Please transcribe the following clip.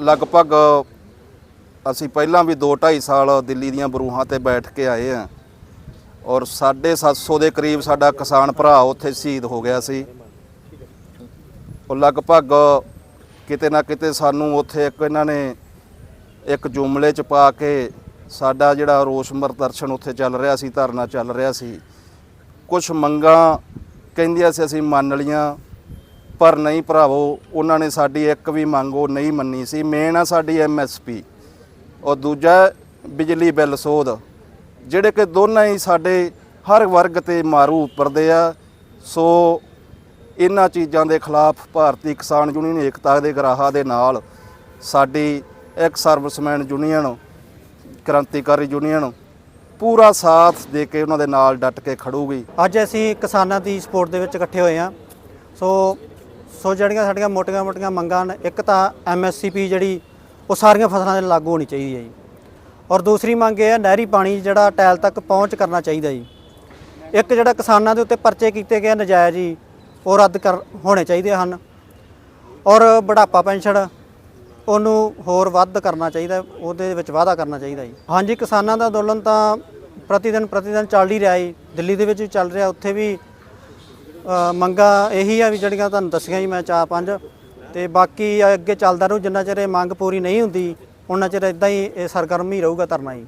ਲਗਭਗ ਅਸੀਂ ਪਹਿਲਾਂ ਵੀ 2.5 ਸਾਲ ਦਿੱਲੀ ਦੀਆਂ ਬਰੂਹਾਂ ਤੇ ਬੈਠ ਕੇ ਆਏ ਆ। ਔਰ 750 ਦੇ ਕਰੀਬ ਸਾਡਾ ਕਿਸਾਨ ਭਰਾ ਉੱਥੇ ਸ਼ਹੀਦ ਹੋ ਗਿਆ ਸੀ। ਉਹ ਲਗਭਗ ਕਿਤੇ ਨਾ ਕਿਤੇ ਸਾਨੂੰ ਉੱਥੇ ਇੱਕ ਇਹਨਾਂ ਨੇ ਇੱਕ ਜੁਮਲੇ ਚ ਪਾ ਕੇ ਸਾਡਾ ਜਿਹੜਾ ਰੋਸ ਪ੍ਰਦਰਸ਼ਨ ਉੱਥੇ ਚੱਲ ਰਿਹਾ ਸੀ, ਧਰਨਾ ਚੱਲ ਰਿਹਾ ਸੀ। ਕੁਝ ਮੰਗਾਂ ਕਹਿੰਦੀਆਂ ਸੀ ਅਸੀਂ ਮੰਨ ਲੀਆਂ ਪਰ ਨਹੀਂ ਭਰਾਵੋ, ਉਹਨਾਂ ਨੇ ਸਾਡੀ ਇੱਕ ਵੀ ਮੰਗ ਉਹ ਨਹੀਂ ਮੰਨੀ ਸੀ। ਮੇਨ ਆ ਸਾਡੀ ਐਮਐਸਪੀ ਔਰ ਦੂਜਾ ਬਿਜਲੀ ਬਿੱਲ ਸੋਧ, ਜਿਹੜੇ ਕਿ ਦੋਨਾਂ ਹੀ ਸਾਡੇ ਹਰ ਵਰਗ ਤੇ ਮਾਰੂ ਉੱਪਰਦੇ ਆ। ਸੋ ਇਹਨਾਂ ਚੀਜ਼ਾਂ ਦੇ ਖਿਲਾਫ ਭਾਰਤੀ ਕਿਸਾਨ ਯੂਨੀਅਨ ਏਕਤਾ ਦੇ ਗਰਾਹਾਂ ਦੇ ਨਾਲ ਸਾਡੀ ਇੱਕ ਸਰਵਿਸਮੈਨ ਯੂਨੀਅਨ, ਕ੍ਰਾਂਤੀਕਾਰੀ ਯੂਨੀਅਨ ਪੂਰਾ ਸਾਥ ਦੇ ਕੇ ਉਹਨਾਂ ਦੇ ਨਾਲ ਡਟ ਕੇ ਖੜੂਗੀ। ਅੱਜ ਅਸੀਂ ਕਿਸਾਨਾਂ ਦੀ ਸਪੋਰਟ ਦੇ ਵਿੱਚ ਇਕੱਠੇ ਹੋਏ ਹਾਂ। ਸੋ ਸੋ ਜਿਹੜੀਆਂ ਸਾਡੀਆਂ ਮੋਟੀਆਂ-ਮੋਟੀਆਂ ਮੰਗਾਂ ਨੇ ਇੱਕ ਤਾਂ ਐਮਐਸਸੀਪੀ ਜਿਹੜੀ, ਉਹ ਸਾਰੀਆਂ ਫਸਲਾਂ ਦੇ ਲਾਗੂ ਹੋਣੀ ਚਾਹੀਦੀ ਹੈ ਜੀ। ਔਰ ਦੂਸਰੀ ਮੰਗ ਇਹ ਹੈ ਨਹਿਰੀ ਪਾਣੀ ਜਿਹੜਾ ਟੈਲ ਤੱਕ ਪਹੁੰਚ ਕਰਨਾ ਚਾਹੀਦਾ ਜੀ। ਇੱਕ ਜਿਹੜਾ ਕਿਸਾਨਾਂ ਦੇ ਉੱਤੇ ਪਰਚੇ ਕੀਤੇ ਗਏ ਨਜਾਇਜ਼ ਜੀ, ਉਹ ਰੱਦ ਕਰ, ਹੋਣੇ ਚਾਹੀਦੇ ਹਨ। ਔਰ ਬੁਢਾਪਾ ਪੈਨਸ਼ਨ, ਉਹਨੂੰ ਹੋਰ ਵੱਧ ਕਰਨਾ ਚਾਹੀਦਾ, ਉਹਦੇ ਵਿੱਚ ਵਾਅਦਾ ਕਰਨਾ ਚਾਹੀਦਾ ਜੀ। ਹਾਂਜੀ, ਕਿਸਾਨਾਂ ਦਾ ਅੰਦੋਲਨ ਤਾਂ ਪ੍ਰਤੀ ਦਿਨ ਪ੍ਰਤੀ ਦਿਨ ਚੱਲ ਹੀ ਰਿਹਾ ਜੀ। ਦਿੱਲੀ ਦੇ ਵਿੱਚ ਵੀ ਚੱਲ ਰਿਹਾ, ਉੱਥੇ ਵੀ ਮੰਗਾਂ ਇਹੀ ਆ ਵੀ ਜਿਹੜੀਆਂ ਤੁਹਾਨੂੰ ਦੱਸੀਆਂ ਜੀ ਮੈਂ ਚਾਰ ਪੰਜ। ਤੇ ਬਾਕੀ ਅੱਗੇ ਚੱਲਦਾ ਰਹੂ, ਜਿੰਨਾ ਚਿਰ ਇਹ ਮੰਗ ਪੂਰੀ ਨਹੀਂ ਹੁੰਦੀ ਉਹਨਾਂ ਚਿਰ ਇਦਾਂ ਹੀ ਇਹ ਸਰਗਰਮੀ ਰਹੂਗਾ ਧਰਨਾ ਜੀ।